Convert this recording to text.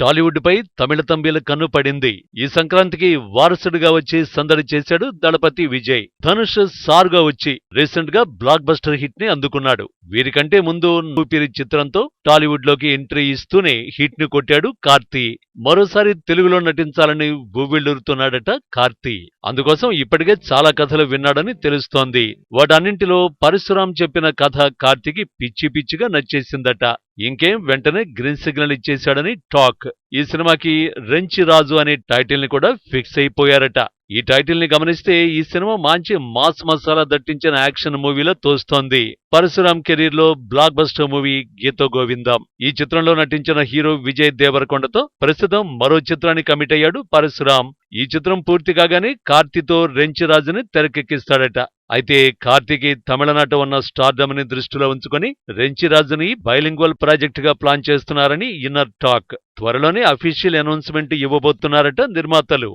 టాలీవుడ్ పై తమిళ తంబిల కన్ను పడింది. ఈ సంక్రాంతికి వారసుడిగా వచ్చి సందడి చేశాడు దళపతి విజయ్. ధనుష్ సార్గా వచ్చి రీసెంట్గా బ్లాక్ బస్టర్ హిట్ని అందుకున్నాడు. వీరికంటే ముందు ఊపిరి చిత్రంతో టాలీవుడ్లోకి ఎంట్రీ ఇస్తూనే హిట్ని కొట్టాడు కార్తీ. మరోసారి తెలుగులో నటించాలని బువ్విళ్ళూరుతున్నాడట కార్తీ. అందుకోసం ఇప్పటికే చాలా కథలు విన్నాడని తెలుస్తోంది. వాటన్నింటిలో పరశురాం చెప్పిన కథ కార్తీకి పిచ్చి పిచ్చిగా నచ్చేసిందట. ఇంకేం వెంటనే గ్రీన్ సిగ్నల్ ఇచ్చేశాడని టాక్. ఈ సినిమాకి రెంచి రాజు అనే టైటిల్ని కూడా ఫిక్స్ అయిపోయారట. ఈ టైటిల్ని గమనిస్తే ఈ సినిమా మంచి మాస్ మసాలా దట్టించిన యాక్షన్ మూవీలో తోస్తోంది. పరశురామ్ కెరీర్లో blockbuster movie Geetha Govindam. ఈ చిత్రంలో నటించిన హీరో విజయ్ దేవరకొండతో ప్రస్తుతం మరో చిత్రాన్ని కమిట్ అయ్యాడు పరశురామ్. ఈ చిత్రం పూర్తి కాగానే కార్తీతో రెంచి రాజుని తెరకెక్కిస్తాడట. అయితే కార్తీకి తమిళనాట ఉన్న స్టార్డమ్ని దృష్టిలో ఉంచుకొని రెంచిరాజుని బైలింగ్వల్ ప్రాజెక్ట్గా ప్లాన్ చేస్తున్నారని ఇన్నర్ టాక్. త్వరలోనే అఫీషియల్ అనౌన్స్మెంట్ ఇవ్వబోతున్నారట నిర్మాతలు.